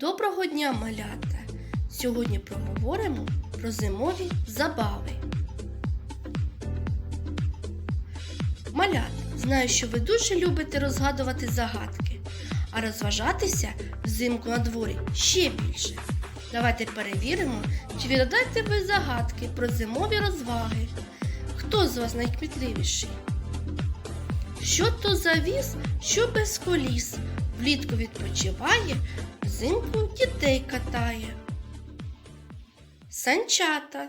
Доброго дня, малята! Сьогодні проговоримо про зимові забави. Малята, знаю, що ви дуже любите розгадувати загадки, а розважатися взимку на дворі ще більше. Давайте перевіримо, чи відгадаєте ви загадки про зимові розваги. Хто з вас найкмітливіший? Що то за віз, що без коліс, влітку відпочиває, взимку дітей катає. Санчата.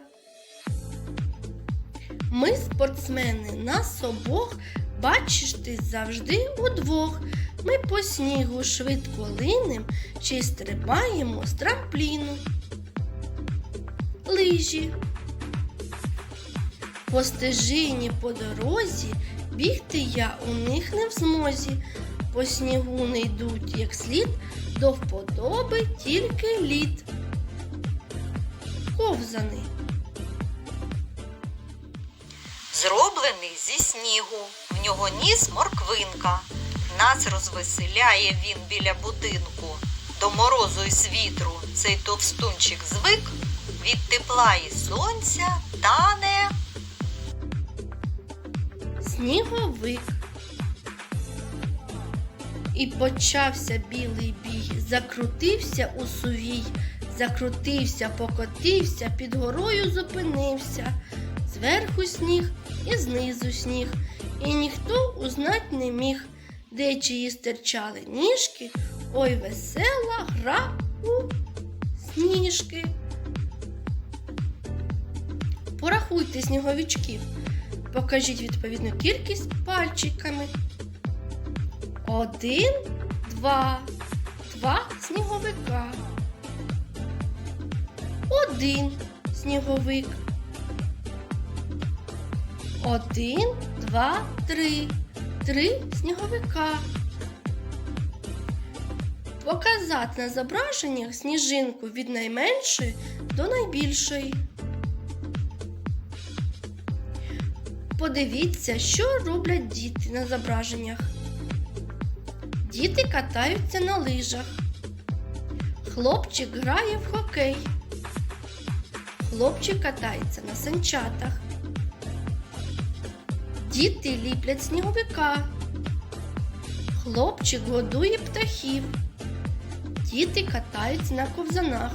Ми спортсмени, нас обох, бачиш ти завжди удвох. Ми по снігу швидко линем, й стрибаємо з трампліну. Лижі. По стежині по дорозі бігти я у них не в змозі. По снігу не йдуть як слід, до вподоби тільки лід. Ковзани. Зроблений зі снігу, в нього ніс морквинка. Нас розвеселяє він біля будинку. До морозу й світру цей товстунчик звик, від тепла і сонця тане. Сніговик. І почався білий бій, закрутився у сувій, закрутився, покотився, під горою зупинився. Зверху сніг і знизу сніг, і ніхто узнать не міг, де чиї стирчали ніжки, ой весела гра у сніжки. Порахуйте сніговичків. Покажіть відповідну кількість пальчиками. Один, два, два сніговика. Один сніговик. Один, два, три. Три сніговика. Показати на зображеннях сніжинку від найменшої до найбільшої. Подивіться, що роблять діти на зображеннях. Діти катаються на лижах. Хлопчик грає в хокей. Хлопчик катається на санчатах. Діти ліплять сніговика. Хлопчик годує птахів. Діти катаються на ковзанах.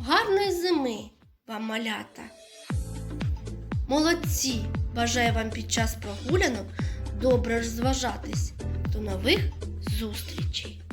Гарної зими вам малята! Молодці! Бажаю вам під час прогулянок добре розважатись. До нових зустрічей!